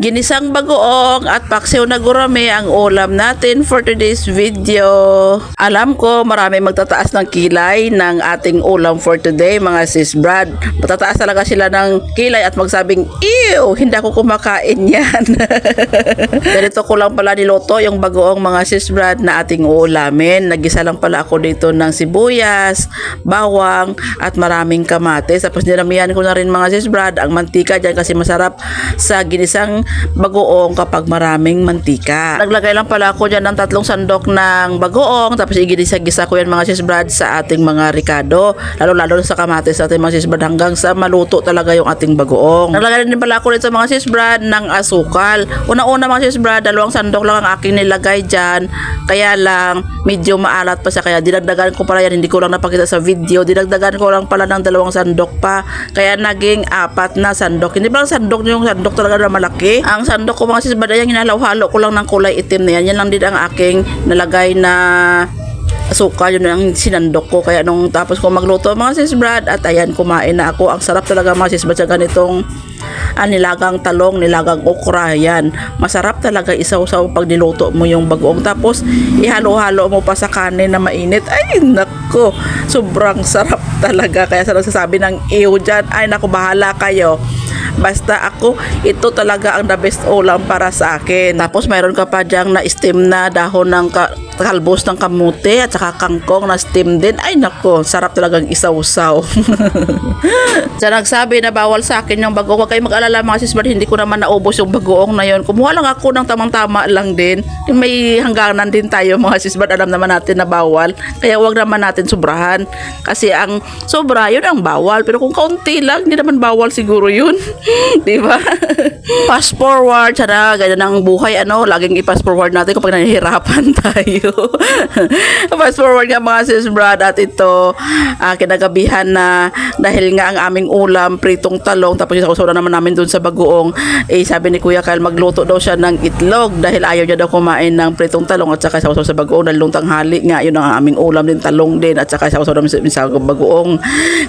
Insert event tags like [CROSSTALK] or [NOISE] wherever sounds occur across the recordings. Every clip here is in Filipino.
Ginisang bagoong at paksiw na gurame ang ulam natin for today's video. Alam ko marami magtataas ng kilay ng ating ulam for today mga sis Brad. Matataas talaga sila ng kilay at magsabing, Ew! Hindi ako kumakain yan. [LAUGHS] Ganito ko lang pala niluto yung bagoong mga sis Brad na ating uulamin. Nagisa lang pala ako dito ng sibuyas, bawang at maraming kamatis. Tapos niramihan ko na rin mga sis Brad ang mantika dyan kasi masarap sa ginisang bagoong kapag maraming mantika. Naglagay lang pala ako dyan ng tatlong sandok ng bagoong tapos igisa-gisa ko yan mga sis Brad sa ating mga ricado. Lalo-lalo sa kamatis sa ating mga sis Brad hanggang sa maluto talaga yung ating bagoong. Naglagay din pala ako dito sa mga sis Brad ng asukal. Una-una mga sis Brad, dalawang sandok lang ang aking nilagay dyan. Kaya lang, medyo maalat pa siya. Kaya dinagdagan ko pala yan. Hindi ko lang napakita sa video. Dinagdagan ko lang pala ng dalawang sandok pa. Kaya naging apat na sandok. Hindi ba ang sandok yung sandok talaga na malaki? Ang sandok ko mga sis Brad, yung hinalaw-halo ko lang ng kulay itim na yan. Yan lang din ang aking nalagay na suka yun ang sinandok ko. Kaya nung tapos ko magluto mga sis Brad at ayan kumain na ako. Ang sarap talaga mga sis Brad sa ganitong ah, nilagang talong, nilagang okra yan masarap talaga isaw-saw pag niluto mo yung bagoong. Tapos ihalo-halo mo pa sa kanin na mainit. Ay nako sobrang sarap talaga. Kaya sa nagsasabi ng ew dyan ay nako bahala kayo Basta ako, ito talaga ang the best ulam para sa akin. Tapos mayroon ka pa diyang na steam na dahon ng ka- kalbos ng kamote at saka kangkong na steam din. Ay nako, sarap talagang isaw-saw. [LAUGHS] sa nagsabi na bawal sa akin yung bagoong, huwag kayo mag-alala mga sis, hindi ko naman naubos yung bagoong na yun. Kumuha lang ako ng tamang-tama lang din. May hangganan din tayo mga sis, alam naman natin na bawal. Kaya huwag naman natin sobrahan. Kasi ang sobra, yun ang bawal. Pero kung kaunti lang, hindi naman bawal siguro yun. [LAUGHS] [LAUGHS] Di ba? Fast forward, sana ganyan ang buhay, ano, laging i-fast forward natin kapag nahihirapan [LAUGHS] tayo. fast forward nga mga sis Brad at ito, ah, kinagabihan na dahil nga ang aming ulam, pritong talong, tapos yung sausaw na naman namin dun sa bagoong, eh sabi ni Kuya Kyle, magluto daw siya ng itlog dahil ayaw niya daw kumain ng pritong talong at saka sausaw sa bagoong dahil nung tanghali nga, yun ang aming ulam din, talong din at saka sausaw namin sa, bagoong.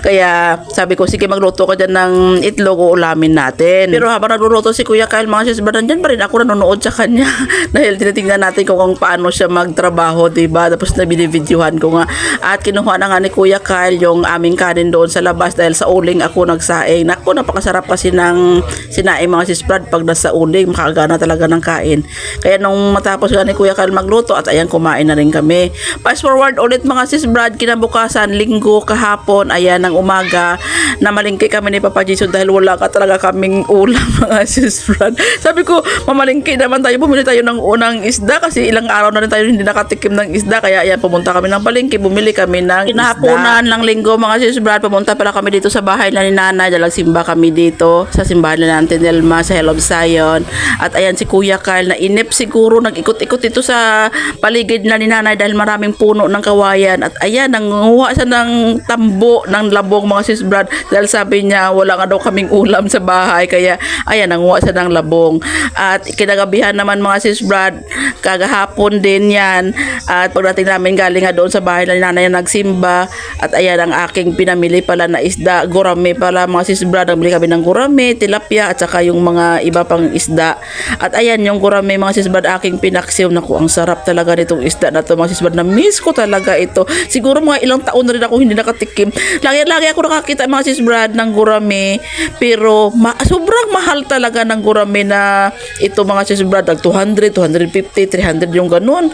Kaya sabi ko, sige magluto ka dyan ng itlog, uulamin natin. Pero habang nagluluto si Kuya Kyle, mga sis, nandyan pa rin ako nanonood sa kanya [LAUGHS] dahil tinitingnan natin kung, kung paano siya magtrabaho, diba? Tapos nabinibidyohan ko nga. At kinuha na nga ni Kuya Kyle yung aming kanin doon sa labas dahil sa uling ako nagsaing. Naku, napakasarap kasi ng sinaing mga sis Brad pag nasa uling, makagana talaga ng kain. Kaya nung matapos nga ni Kuya Kyle magluto at ayan, kumain na rin kami. Fast forward ulit mga sis Brad, kinabukasan, linggo, kahapon, ayan, ng umaga, na malingki kami ni Papa Jesus dahil wala ka talaga kaming ulam [LAUGHS] mga sis Brad. Sabi ko, mamalingki naman tayo, bumili tayo ng unang isda kasi ilang araw na rin tayo hindi nakatikim ng isda. Kaya ayan, pumunta kami ng palengke, bumili kami ng Kinahaponan ng linggo mga sis Brad, pumunta pala kami dito sa bahay na ni Nanay, dalang simba kami dito sa simbahan na natin Delma sa Hello Zion. At ayan si Kuya Kyle na inip siguro, nag-ikot-ikot ito sa paligid na ni Nanay dahil maraming puno ng kawayan. At ayan, nanguha siya ng tambo ng labong mga sis Brad dahil sabi niya wala nga daw kaming ulam sa bahay kaya ayan nanguha siya ng labong. At kinagabihan naman mga sis Brad kagahapon din yan. At pagdating namin galing nga doon sa bahay na nanay na nagsimba at ayan ang aking pinamili pala na isda gurame pala. Mga sis Brad nagbili kami ng gurame tilapia at saka yung mga iba pang isda. At ayan yung gurame mga sis Brad aking pinaksiw. Naku ang sarap talaga nitong isda na to mga sis Brad. Na miss ko talaga ito. Siguro mga ilang taon na rin ako hindi nakatikim. Lagi lagi ako nakakita mga sis Brad ng gurame pero ma- sobrang mahal talaga ng gurame na ito mga sis Brad. Nag 200, 250, 300 yung ganun.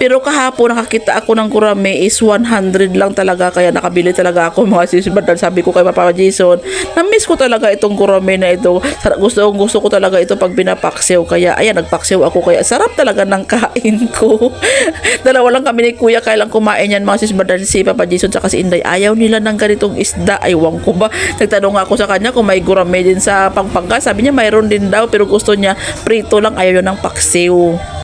Pero kahapon nakakita ako ng gurame is 100 lang talaga. Kaya nakabili talaga ako mga sis Brad. Sabi ko kay Papa Jason na miss ko talaga itong gurame na ito. Gusto, gusto ko talaga ito pag pinapaksiw. Kaya ayan nagpaksiw ako. Kaya sarap talaga ng kain ko. [LAUGHS] Dalawa lang kami ni Kuya. Kailang kumain yan mga sis Brad? Si Papa Jason tsaka si Inday ayaw nila ng ganitong isda. Aywan ko ba? Nagtanong ako sa kanya kung may gurame sa Pampanga. Sabi niya mayroon din daw pero gusto niya prito lang ayaw niya ng paksiw